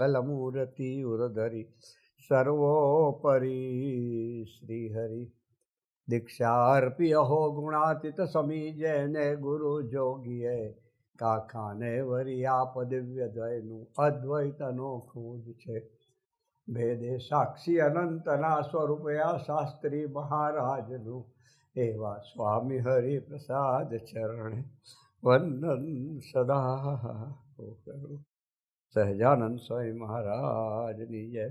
મંગલમૂર્તિ ઉરધરી સર્વોપરી શ્રીહરિ દીક્ષાર્પિય હો ગુણાતીત સમી જૈને ગુરુ જોગીએ કાખાને વરી આપ દિવ્ય દ્વયનું અદ્વૈત અનોખું જ છે ભેદે સાક્ષી અનંતના સ્વરૂપયા શાસ્ત્રી મહારાજનું એવા સ્વામી હરિ પ્રસાદ ચરણે વંદન સદા કરું સહજાનંદ સ્વામી મહારાજની જય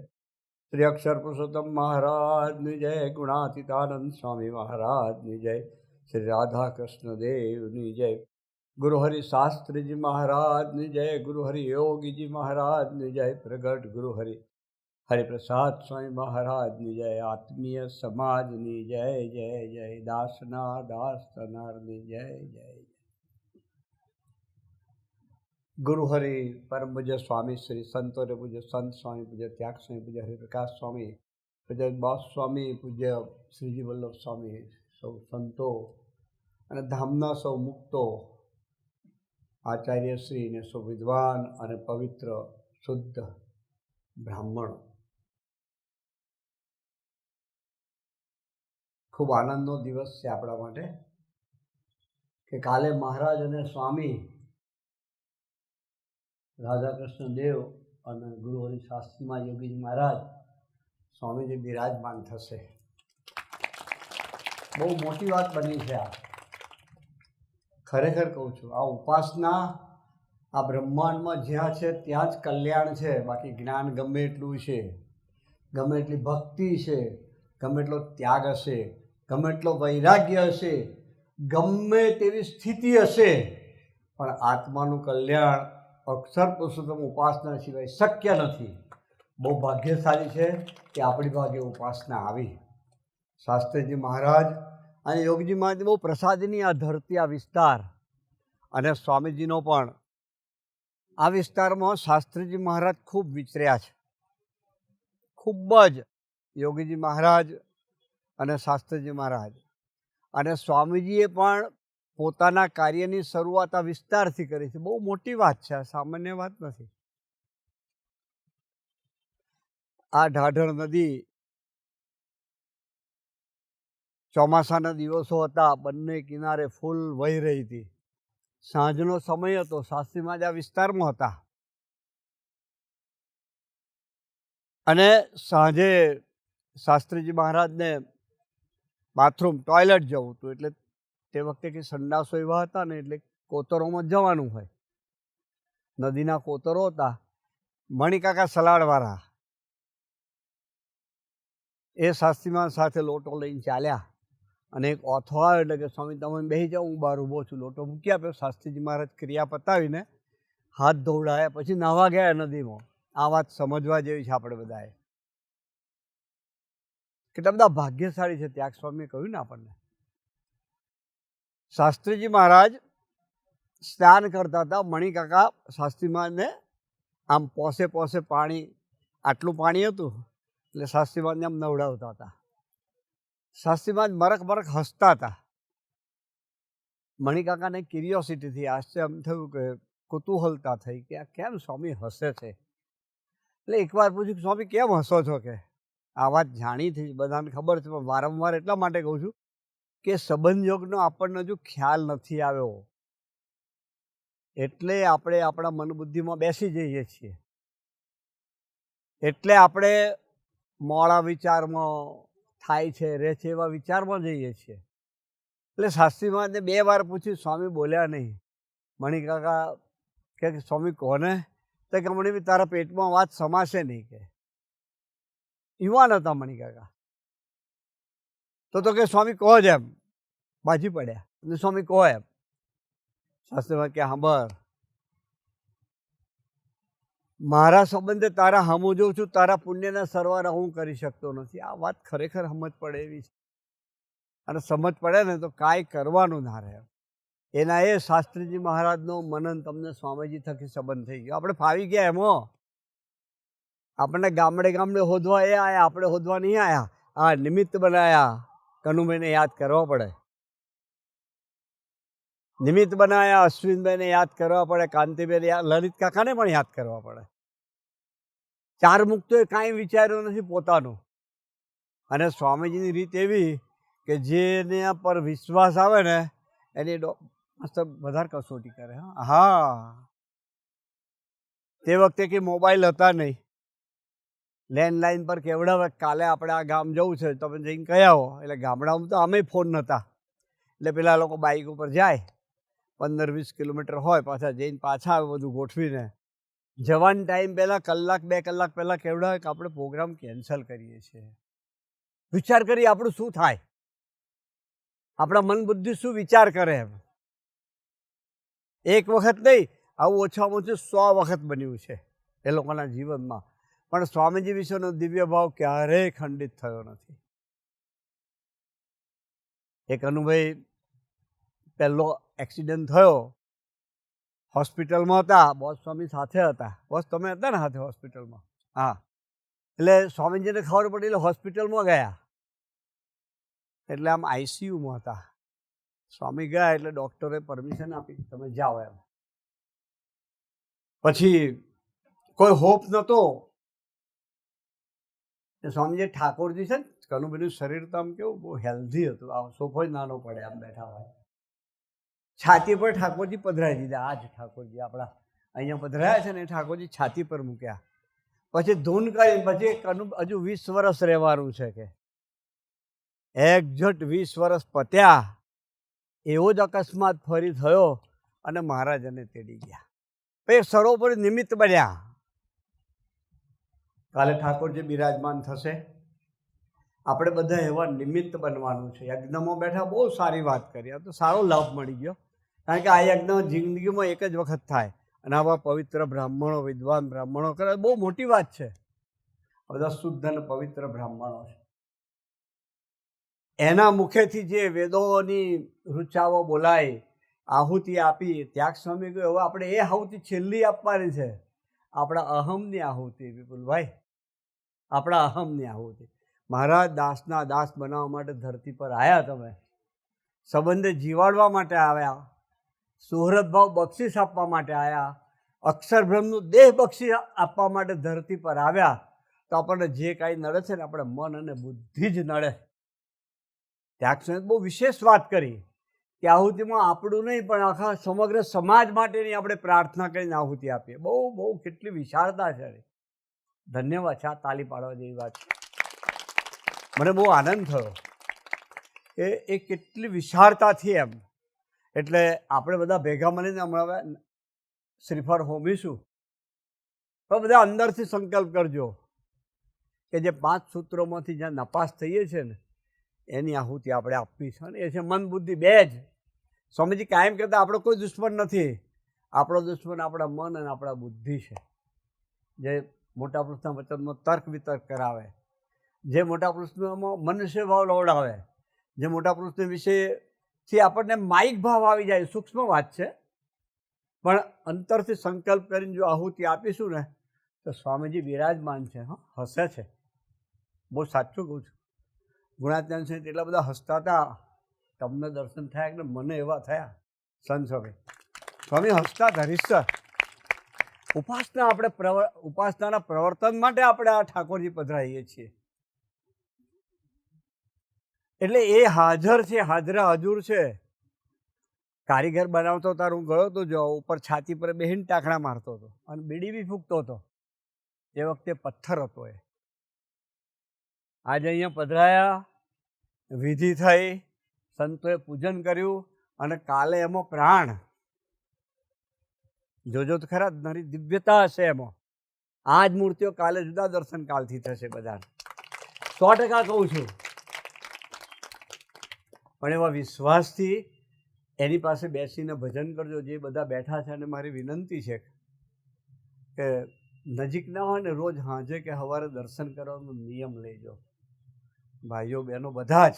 શ્રી અક્ષર પુરુષોત્તમ મહારાજની જય ગુણાતીતાનંદ સ્વામી મહારાજની જય શ્રી રાધા કૃષ્ણ દેવની જય ગુરુ હરિ શાસ્ત્રીજી મહારાજની જય ગુરુ હરિ યોગીજી મહારાજની જય પ્રગટ ગુરુ હરિ હરિપ્રસાદ સ્વામી મહારાજની જય આત્મીય સમાજની જય જય જય દાસના દાસ થનારની જય જય જય ગુરુ હરિ પરમ પૂજ્ય સ્વામી શ્રી સંતોરે પૂજ્ય, સંત સ્વામી પૂજ્ય, ત્યાગ સ્વામી પૂજ્ય, હરિપ્રકાશ સ્વામી પૂજ્ય, બોસ સ્વામી પૂજ્ય, શ્રીજી વલ્લભ સ્વામી સૌ સંતો અને ધામના સૌ મુક્તો આચાર્યશ્રી ને સૌ વિદ્વાન અને પવિત્ર શુદ્ધ બ્રાહ્મણ. ખૂબ આનંદનો દિવસ છે આપણા માટે કે કાલે મહારાજ અને સ્વામી રાધાકૃષ્ણ દેવ અને ગુરુ શાસ્ત્રીમાં યોગીજી મહારાજ સ્વામીજી બિરાજમાન થશે. બહુ મોટી વાત બની છે આ. ખરેખર કહું છું, આ ઉપાસના આ બ્રહ્માંડમાં જ્યાં છે ત્યાં જ કલ્યાણ છે. બાકી જ્ઞાન ગમે એટલું છે, ગમે એટલી ભક્તિ છે, ગમે એટલો ત્યાગ હશે, ગમે એટલો વૈરાગ્ય હશે, ગમે તેવી સ્થિતિ હશે, પણ આત્માનું કલ્યાણ અક્ષર પુરુષોત્તમ ઉપાસના સિવાય શક્ય નથી. બહુ ભાગ્યશાળી છે કે આપણી ભાગે ઉપાસના આવી. શાસ્ત્રીજી મહારાજ અને યોગજી મહારાજ બહુ પ્રસાદની આ ધરતી, આ વિસ્તાર અને સ્વામીજીનો પણ આ વિસ્તારમાં શાસ્ત્રીજી મહારાજ ખૂબ વિચર્યા છે. ખૂબ જ યોગીજી મહારાજ અને શાસ્ત્રીજી મહારાજ અને સ્વામીજીએ પણ પોતાના કાર્યની શરૂઆત આ વિસ્તારથી કરી છે. બહુ મોટી વાત છે, આ સામાન્ય વાત નથી. આ ઢાઢર નદી ચોમાસાના દિવસો હતા, બંને કિનારે ફૂલ વહી રહી હતી. સાંજનો સમય હતો શાસ્ત્રીમાં જ આ વિસ્તારમાં હતા. અને સાંજે શાસ્ત્રીજી મહારાજને બાથરૂમ, ટોયલેટ જવું હતું, એટલે તે વખતે કે સંડાસો એવા હતા ને એટલે કોતરોમાં જવાનું હોય. નદીના કોતરો હતા. મણિકાકા સલાડવાળા. એ શાસ્ત્રીમાં સાથે લોટો લઈને ચાલ્યા. અને એક ઓથો આવ્યો એટલે કે, સ્વામી, તમે બેસી જાઓ, હું બહાર ઊભો છું. લોટો મૂકી આપ્યો. શાસ્ત્રીજી મહારાજ ક્રિયા પતાવીને હાથ ધોવડાયા. પછી નાહવા ગયા નદીમાં. આ વાત સમજવા જેવી છે આપણે બધાએ. કેટલા બધા ભાગ્યશાળી છે ત્યાગ સ્વામીએ કહ્યું ને આપણને. શાસ્ત્રીજી મહારાજ સ્નાન કરતા હતા મણિકાકા શાસ્ત્રી મહારાજને આમ પોસે પોસે પાણી, આટલું પાણી હતું, એટલે શાસ્ત્રી મહારાજને આમ નવડાવતા હતા. શાસ્ત્રી મહારાજ મરક મરક હસતા હતા. મણિકાકાને ક્યુરિયોસિટીથી આશ્ચર્ય એમ થયું કે કુતૂહલતા થઈ કે આ કેમ સ્વામી હસે છે? એટલે એકવાર પૂછ્યું કે સ્વામી કેમ હસો છો કે? આ વાત જાણીથી બધાને ખબર છે, પણ વારંવાર એટલા માટે કહું છું કે સંબંધ યોગનો આપણને હજુ ખ્યાલ નથી આવ્યો. એટલે આપણે આપણા મનબુદ્ધિમાં બેસી જઈએ છીએ. એટલે આપણે મોડા વિચારમાં થાય છે, રહે છે એવા વિચારમાં જઈએ છીએ. એટલે શાસ્ત્રી મહારાજને બે વાર પૂછ્યું, સ્વામી બોલ્યા નહીં. મણિકાકા કે, સ્વામી કોને? તો કે, મણી, તારા પેટમાં વાત સમાશે નહીં. કે, યુવાન હતા મણિકાકા તો તો કે સ્વામી કહો જ એમ. બાજી પડ્યા. અને સ્વામી કહો એમ. શાસ્ત્રીમાં કે સાંભળ મારા સંબંધે તારા હમું જોઉં છું, તારા પુણ્યના સરવારા હું કરી શકતો નથી. આ વાત ખરેખર સમજ પડે એવી છે. અને સમજ પડે ને તો કાંઈ કરવાનું ના રહે. એના એ શાસ્ત્રીજી મહારાજનો મનન તમને સ્વામીજી થકી સંબંધ થઈ ગયો. આપણે ફાવી ગયા એમો આપણને ગામડે ગામડે હોદવા એ આવ્યા આપણે હોદવા નહીં આવ્યા આ નિમિત્ત બનાયા. કનુભાઈને યાદ કરવા પડે. નિમિત્ત બનાવ્યા અશ્વિનભાઈને યાદ કરવા પડે, કાંતિબેન લલિત કાકાને પણ યાદ કરવા પડે. ચાર મુક્તોએ કાંઈ વિચાર્યું નથી પોતાનું. અને સ્વામીજીની રીત એવી કે જેને પર વિશ્વાસ આવે ને, એની મસ્ત વધારે કસોટી કરે હા. તે વખતે કે મોબાઈલ હતા નહીં. લેન્ડલાઇન પર કેવડાવે? કાલે આપણે આ ગામ જવું છે તમે જઈને કયા હો એટલે ગામડામાં તો અમે ફોન નહોતા. એટલે પેલા લોકો બાઇક ઉપર જાય, પંદર વીસ કિલોમીટર હોય, પાછા જઈને પાછા આવે બધું ગોઠવીને. જવાન ટાઈમ પહેલાં કલાક, બે કલાક પહેલાં કેવડાવે કે આપણે પ્રોગ્રામ કેન્સલ કરીએ છીએ. વિચાર કરી આપણું શું થાય? આપણા મન બુદ્ધિ શું વિચાર કરે? એમ એક વખત નહીં, આવું ઓછામાં ઓછું સો વખત બન્યું છે એ લોકોના જીવનમાં. પણ સ્વામીજી વિશેનો દિવ્ય ભાવ ક્યારેય ખંડિત થયો નથી. એક અનુભાઈ પહેલો એક્સિડન્ટ થયો. હોસ્પિટલમાં હતા, બોસ સ્વામી સાથે હતા. બોસ, તમે હતા ને સાથે હોસ્પિટલમાં? હા. એટલે સ્વામીજીને ખબર પડી, એટલે હોસ્પિટલમાં ગયા. એટલે આમ આઈસીયુમાં હતા. સ્વામી ગયા એટલે ડૉક્ટરે પરમિશન આપી, તમે જાઓ એમ. પછી કોઈ હોપ નહોતો. સ્વામીજી ઠાકોરજી છે ને કનુબેનું શરીર તો આમ કેવું બહુ હેલ્ધી હતું. આ સોફો નાનો પડે, આમ બેઠા હોય. છાતી પર ઠાકોરજી પધરાવી દીધા. આ જ ઠાકોરજી આપણા અહીંયા પધરાયા છે ને ઠાકોરજી છાતી પર મૂક્યા. પછી ધૂન કરી પછી કનુ હજુ વીસ વર્ષ રહેવાનું છે કે. એક્ઝેક્ટ વીસ વર્ષ પત્યા, એવો જ અકસ્માત ફરી થયો અને મહારાજને તેડી ગયા. પછી સરોવર નિમિત્ત બન્યા. કાલે ઠાકોરજી બિરાજમાન થશે. આપણે બધા એવા નિમિત્ત બનવાનું છે. યજ્ઞમાં બેઠા બહુ સારી વાત કરી. આ તો સારો લાભ મળી ગયો. કારણ કે આ યજ્ઞ જિંદગીમાં એક જ વખત થાય. અને આવા પવિત્ર બ્રાહ્મણો, વિદ્વાન બ્રાહ્મણો કરે, બહુ મોટી વાત છે. બધા શુદ્ધ અને પવિત્ર બ્રાહ્મણો છે. એના મુખેથી જે વેદોની રૂચાઓ બોલાય, આહુતિ આપી, ત્યાગ સ્વામી કહ્યું હવે આપણે એ આહુતિ છેલ્લી આપવાની છે. આપણા અહમની આહુતિ. વિપુલભાઈ આપણા અહમની આહુતિ. મહારાજ, દાસના દાસ બનાવવા માટે ધરતી પર આવ્યા તમે. સંબંધે જીવાડવા માટે આવ્યા. સુહૃદ ભાવ બક્ષિસ આપવા માટે આવ્યા અક્ષરભ્રમનું દેહ બક્ષી આપવા માટે ધરતી પર આવ્યા. તો આપણને જે કાંઈ નડે છે ને, આપણે મન અને બુદ્ધિ જ નડે. ત્યાગ સ્વામી બહુ વિશેષ વાત કરી. કે આહુતિમાં આપણું નહીં, પણ આખા સમગ્ર સમાજ માટેની આપણે પ્રાર્થના કરીને આહુતિ આપીએ. બહુ બહુ કેટલી વિશાળતા છે ધન્યવાદ છે આ તાલી પાડવા જેવી વાત છે. મને બહુ આનંદ થયો એ એ કેટલી વિશાળતાથી એમ. એટલે આપણે બધા ભેગા મળીને હમણાં શ્રીફળ હોમીશું. તો બધા અંદરથી સંકલ્પ કરજો કે જે પાંચ સૂત્રોમાંથી જ્યાં નપાસ થઈએ છીએ ને એની આહુતિ આપણે આપવી છે અને એ છે મન બુદ્ધિ બે જ. સ્વામીજી કાયમ કહેતા આપણો કોઈ દુશ્મન નથી. આપણો દુશ્મન આપણા મન અને આપણા બુદ્ધિ છે. જે મોટા પુરુષના વચનમાં તર્ક વિતર્ક કરાવે. જે મોટા પુરુષમાં મનુષ્ય ભાવ લવડાવે. જે મોટા પુરુષને વિશેથી આપણને માઇક ભાવ આવી જાય સૂક્ષ્મ વાત છે. પણ અંતરથી સંકલ્પ કરીને જો આહુતિ આપીશું ને, તો સ્વામીજી બિરાજમાન છે, હા, હસે છે. બહુ સાચું કહું છું. ગુણાત્યાન છે એટલા બધા હસતા હતા. તમને દર્શન થયા એટલે મને એવા થયા. સંત સ્વામી. સ્વામી હસતા રીસર ઉપાસના આપણે પ્રવ ઉપાસનાના પ્રવર્તન માટે આપણે આ ઠાકોરજી પધરાઈએ છીએ. એટલે એ હાજર છે, હાજરા હજુર છે. કારીગર બનાવતો તાર, હું ગયો તો જો, ઉપર છાતી પર બેહીને ટાંકણા મારતો હતો અને બીડી બી ફૂંકતો હતો. એ વખતે પથ્થર હતો એ. આજે અહીંયા પધરાયા. વિધિ થઈ, સંતોએ પૂજન કર્યું અને કાલે એમાં પ્રાણ. જોજો તો ખરા, મારી દિવ્યતા હશે એમાં. આ જ મૂર્તિઓ કાલે જુદા દર્શન કાલથી થશે બધા સો ટકા કહું છું. પણ એવા વિશ્વાસથી એની પાસે બેસીને ભજન કરજો, જે બધા બેઠા છે અને મારી વિનંતી છે કે નજીક ના હોય ને રોજ સાંજે કે સવારે દર્શન કરવાનો નિયમ લેજો. ભાઈઓ, બહેનો બધા જ.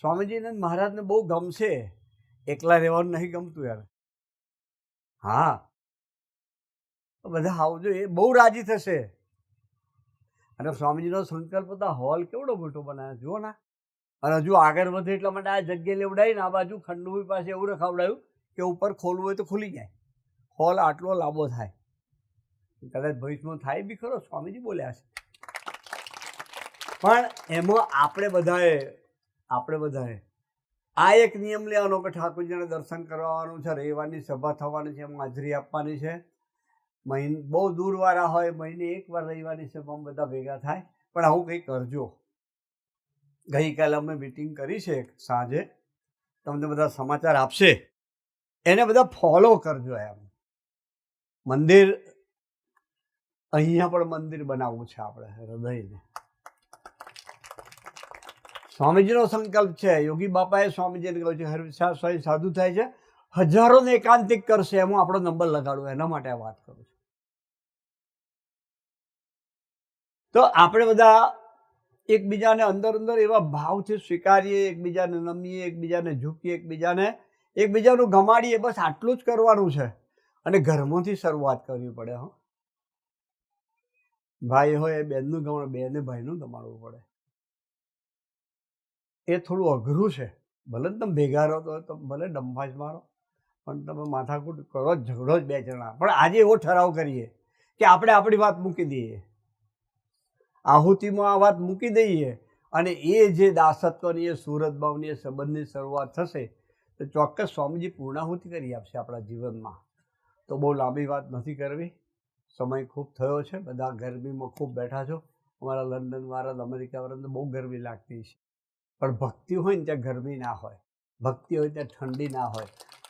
સ્વામીજીને મહારાજને બહુ ગમશે. એકલા રહેવાનું નહીં ગમતું યાર. હા. બધા આવજો એ બહુ રાજી થશે. અને સ્વામીજીનો સંકલ્પ તો હોલ કેવડો મોટો બનાવ્યો જુઓ ના. અને હજુ આગળ વધે એટલા માટે આ જગ્યાએ લેવડાવીને આ બાજુ ખંડુભાઈ પાસે એવું રખાવડાયું કે ઉપર ખોલવું હોય તો ખુલી જાય. હોલ આટલો લાંબો થાય. કદાચ ભવિષ્યમાં થાય બી ખરો, સ્વામીજી બોલ્યા છે. પણ એમાં આપણે બધાએ આપણે બધાએ આ એક નિયમ લેવાનો કે ઠાકોરજીને દર્શન કરવાનું છે રવિવારની સભા થવાની છે એમાં હાજરી આપવાની છે. મહિન, બહુ દૂરવાળા હોય, મહિને એકવાર રવિવારની સભામાં બધા ભેગા થાય, પણ આવું કંઈ કરજો. ગઈકાલે અમે મિટિંગ કરી છે સાંજે, તમને બધા સમાચાર આપશે. એને બધા ફોલો કરજો એમ. મંદિર, અહીંયા પણ મંદિર બનાવવું છે આપણે, હૃદયને. સ્વામીજીનો સંકલ્પ છે. યોગી બાપાએ સ્વામીજીને કહ્યું છે હરિશા સ્વામી સાધુ થાય છે. હજારોને એકાંતિક કરશે એમાં આપણો નંબર લગાડવો એના માટે વાત કરું છું. તો આપણે બધા એકબીજાને અંદર અંદર એવા ભાવથી સ્વીકારીએ, એકબીજાને નમીએ, એકબીજાને ઝૂકીએ, એકબીજાને એકબીજાનું ગમાડીએ, બસ આટલું જ કરવાનું છે. અને ઘરમાંથી શરૂઆત કરવી પડે, હો. ભાઈ હોય એ બેનનું ગમણ બેને ભાઈનું ગમાડવું પડે. એ થોડું અઘરું છે. ભલે તમે ભેગા રહો તો તમે ભલે ડંફાજ મારો, પણ તમે માથાકૂટ કરો, ઝઘડો જ બે જણા. પણ આજે એવો ઠરાવ કરીએ કે આપણે આપણી વાત મૂકી દઈએ. આહુતિમાં આ વાત મૂકી દઈએ અને એ જે દાસત્વની, એ સુરત ભાવની એ સંબંધની શરૂઆત થશે, તો ચોક્કસ સ્વામીજી પૂર્ણાહુતિ કરી આપશે આપણા જીવનમાં. તો બહુ લાંબી વાત નથી કરવી. સમય ખૂબ થયો છે. બધા ગરમીમાં ખૂબ બેઠા છો. અમારા લંડન વાળા અમેરિકા વાળા બહુ ગરમી લાગતી છે. પણ ભક્તિ હોય ને ત્યાં ગરમી ના હોય, ભક્તિ હોય ત્યાં ઠંડી ના હોય.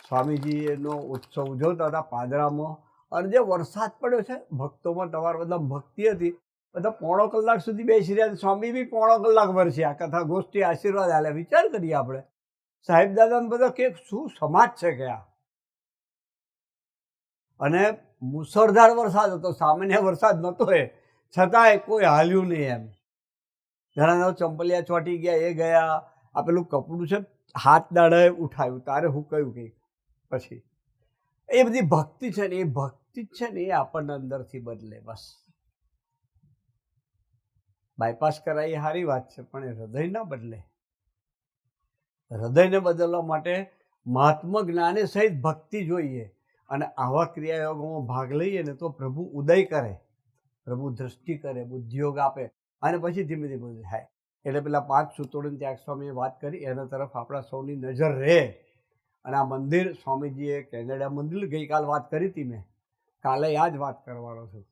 સ્વામીજી એનો ઉત્સવ ઉજવતા હતા પાદરામાં અને જે વરસાદ પડ્યો છે, ભક્તોમાં તમારા બધા ભક્તિ હતી. બધા પોણો કલાક સુધી બેસી રહ્યા. સ્વામી બી પોણો કલાક વરસે આ કથા ગોષ્ઠી આશીર્વાદ આલે. વિચાર કરીએ આપણે. સાહેબ દાદાને બધા કે, શું સમાજ છે કે આ? અને મુસળધાર વરસાદ હતો, સામાન્ય વરસાદ નહોતો એ. છતાંય કોઈ હાલ્યું નહીં એમ. ઘણા ચંપલિયા ચોંટી ગયા, એ ગયા. આ પેલું કપડું છે, હાથ દાડે ઉઠાવ્યું તારે હું કહ્યું કંઈક પછી. એ બધી ભક્તિ છે ને, એ ભક્તિ જ છે ને, એ આપણને અંદરથી બદલે, બસ. બાયપાસ કરાય એ સારી વાત છે, પણ એ હૃદય ના બદલે. હૃદયને બદલવા માટે મહાત્મા જ્ઞાને સહિત ભક્તિ જોઈએ. અને આવા ક્રિયાયોગોમાં ભાગ લઈએ ને તો પ્રભુ ઉદય કરે. પ્રભુ દ્રષ્ટિ કરે, બુદ્ધિયોગ આપે. અને પછી ધીમે ધીમે થાય. એટલે પેલા પાંચ સૂત્રોની ત્યાગ સ્વામીએ વાત કરી, એના તરફ આપણા સૌની નજર રહે. અને આ મંદિર સ્વામીજીએ કેનેડા મંદિર ગઈકાલ વાત કરી હતી મેં. કાલે આ જ વાત કરવાનો છું.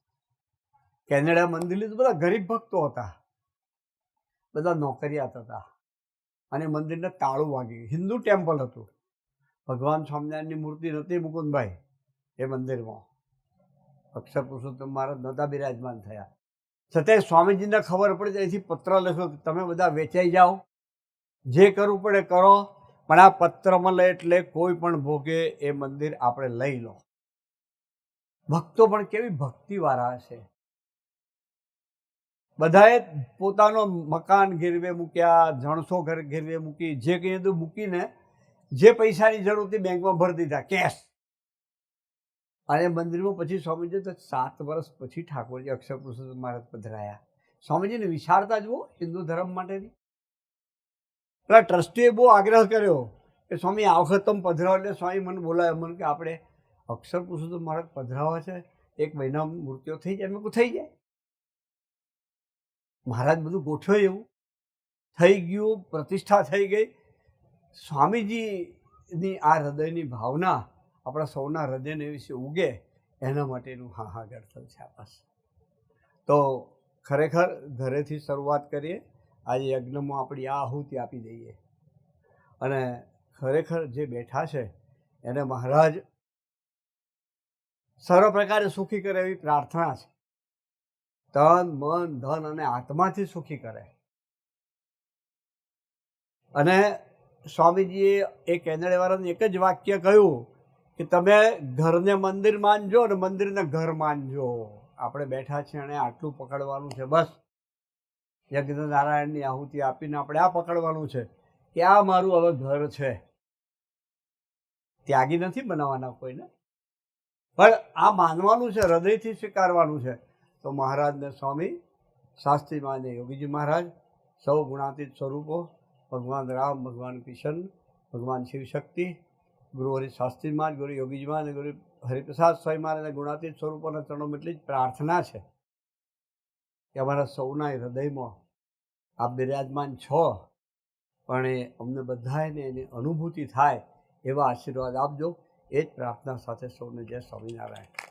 કેનેડા મંદિર તો બધા ગરીબ ભક્તો હતા. બધા નોકરિયાત હતા. અને મંદિરને તાળું વાગી હિન્દુ ટેમ્પલ હતું. ભગવાન સ્વામિનારાયણની મૂર્તિ નહોતી મુકુંદભાઈ એ મંદિરમાં. અક્ષર પુરુષોત્તમ મહારાજ નહોતા બિરાજમાન થયા. છતાંય સ્વામીજીને ખબર પડે ત્યાંથી પત્ર લખ્યો કે તમે બધા વેચાઈ જાઓ. જે કરવું પડે કરો, પણ આ પત્રમાં લે એટલે કોઈ પણ ભોગે એ મંદિર આપણે લઈ લો. ભક્તો પણ કેવી ભક્તિવાળા છે બધાએ પોતાનો મકાન ગીરવે મૂક્યા, જણસો ઘર ગીરવે મૂકી, જે કંઈ હતું મૂકીને, જે પૈસાની જરૂર હતી બેંકમાં ભરી દીધા, કેશ. અને મંદિરમાં પછી સ્વામીજી તો સાત વર્ષ પછી ઠાકોરજી અક્ષર પુરુષોત્તમ મહારાજ પધરાયા. સ્વામીજીની વિશાળતા જુઓ હિન્દુ ધર્મ માટેની. પેલા ટ્રસ્ટીએ બહુ આગ્રહ કર્યો કે, સ્વામી, આ વખત તમે પધરાવો. એટલે સ્વામી મને બોલાવે મને કે, આપણે અક્ષર પુરુષોત્તમ મહારાજ પધરાવા છે. એક મહિના મૂર્તિઓ થઈ જાય મેં થઈ જાય. મહારાજ બધું ગોઠવે એવું થઈ ગયું, પ્રતિષ્ઠા થઈ ગઈ. સ્વામીજીની આ હૃદયની ભાવના આપણા સૌના હૃદયને વિશે ઉગે, એના માટેનું હાહાકાર થયું છે આ તો ખરેખર ઘરેથી શરૂઆત કરીએ. આજે યજ્ઞમાં આપણી આ આહુતિ આપી દઈએ. અને ખરેખર જે બેઠા છે, એને મહારાજ સર્વ પ્રકારે સુખી કરે એવી પ્રાર્થના છે. તન, મન, ધન અને આત્માથી સુખી કરે. અને સ્વામીજીએ એ કેનેડાવાળાને એક જ વાક્ય કહ્યું કે તમે ઘરને મંદિર માનજો અને મંદિરને ઘર માનજો. આપણે બેઠા છીએ અને આટલું પકડવાનું છે. બસ. યજ્ઞ નારાયણની આહુતિ આપીને આપણે આ પકડવાનું છે કે આ મારું હવે ઘર છે. ત્યાગી નથી બનાવવાના કોઈને. પણ આ માનવાનું છે, હૃદયથી સ્વીકારવાનું છે. તો મહારાજને સ્વામી, શાસ્ત્રી મહારાજ યોગીજી મહારાજ, સૌ ગુણાતીત સ્વરૂપો, ભગવાન રામ, ભગવાન કિશન, ભગવાન શિવશક્તિ ગુરુ હરિ શાસ્ત્રી મહારાજ, ગુરુ યોગીજી મહારાજ ગુરુ હરિપ્રસાદ સ્વામી મહારાજના ગુણાતીત સ્વરૂપોના ચરણોમાં એટલી જ પ્રાર્થના છે કે અમારા સૌના હૃદયમાં આપ બિરાજમાન છો, પણ એ અમને બધાને એની અનુભૂતિ થાય એવા આશીર્વાદ આપજો. એ જ પ્રાર્થના સાથે સૌને જય સ્વામિનારાયણ.